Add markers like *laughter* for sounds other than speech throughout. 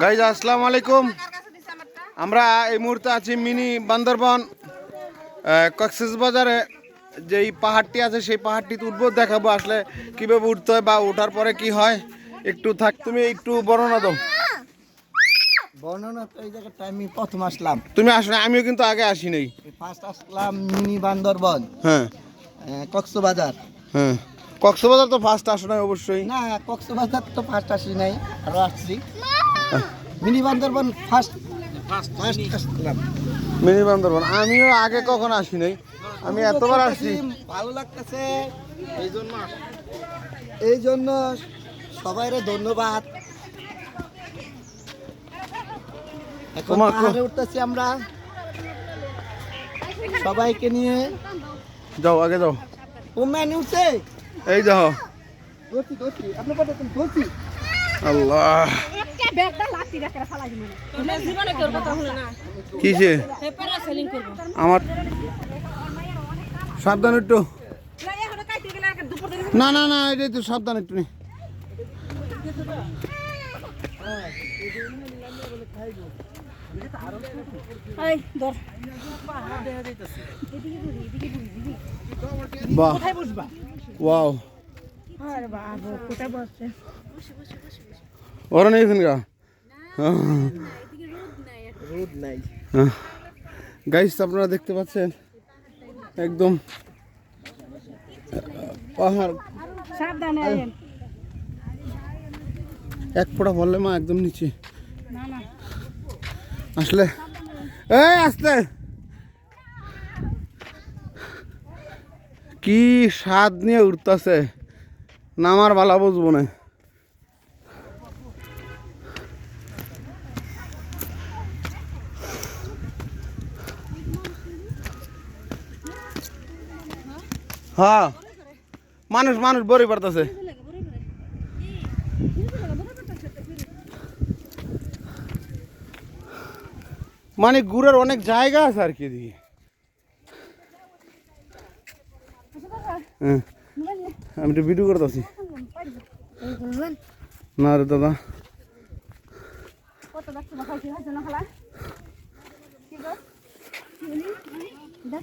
Guys আসসালামু আলাইকুম আমরা এই মুহূর্তে আছি মিনি বান্দরবন কক্সেস বাজারে। যেই পাহাড়টি আছে সেই পাহাড়টিতে উঠবো দেখাবো আসলে কীভাবে উঠতে হয় বা ওঠার পরে কি হয়। একটু থাক তুমি একটু বর্ণনা দাও। বর্ণনা তো এই জায়গাটা আমি প্রথম আসলাম। তুমি আসলে আমিও কিন্তু আগে আসি নাই। ফার্স্ট আসলাম মিনি বান্দরবন। হ্যাঁ। কক্সবাজার। হ্যাঁ। কক্সবাজার তো ফার্স্ট আসো নাই অবশ্যই। না কক্সবাজার তো ফার্স্ট আসি নাই আরও আসছি। Mini Bandarban first mini Bandarban আমিও আগে কখন আসি নাই? আমি এতবার আসছি ভালো লাগতেছে। এই জন্য এই জন্য সবাইরে ধন্যবাদ। এখন পাহাড়ে উঠতেছি আমরা। সবাইকে নিয়ে। যাও আগে যাও। উম্মায় উঠছে এই যাও। আল্লাহ। কিসে? আমার সাবধান একটু। না না না এটা একটু সাবধান একটু নে। বাহ। ওয়াও। ওরা নেই নাই। গাইস আপনারা দেখতে পাচ্ছেন? একদম পাহাড়। এক ফোঁটা বললে মা একদম নিচে। আসলে। এই আসতে। কি স্বাদ নিয়ে উঠতেছে। নামার বালা বুঝব না। হ্যাঁ। মানুষ মানুষ বড়ি পড়তেছে মানে ঘুরার অনেক জায়গা আছে আর কি এদিকে। হ্যাঁ। আমি তো ভিডিও করতেছি। না রে দাদা। দেখ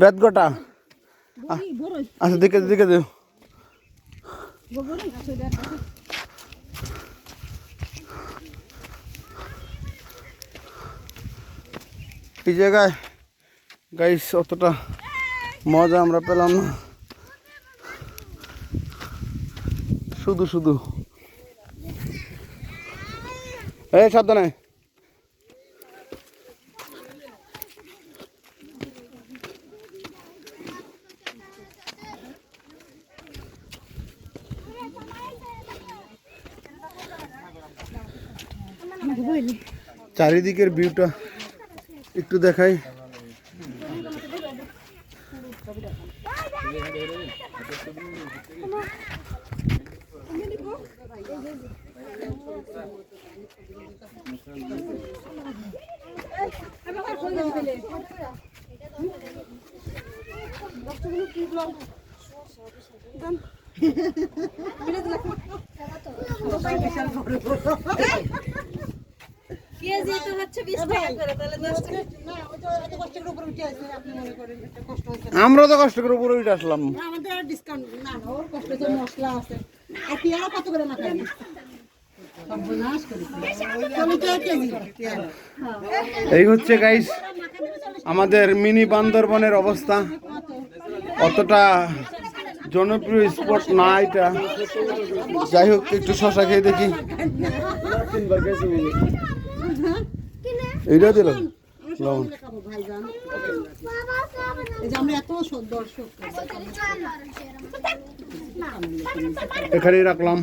বেদ গোটা? আচ্ছা দেখে দেখে দেও। এই জায়গায় গাইস অতটা মজা আমরা পেলাম না। শুধু শুধু। এই সাবধানে। চারিদিকের ভিউটা একটু দেখাই। *laughs* কেজি তো হচ্ছে বিশ টাকা করে তাহলে দশ টাকা। আমরা তো কষ্ট করে উপরে উঠে আসলাম। আমাদের আর ডিসকাউন্ট না না ওর কষ্ট তো মশলা আছে। আর পেয়ারা কত করে না এই হচ্ছে গাইস আমাদের মিনি বান্দরবনের অবস্থা। অতটা জনপ্রিয় স্পট না এটা। যাই হোক একটু শশা খেয়ে দেখি। এইটা দিলাম লবণ এখানেই রাখলাম।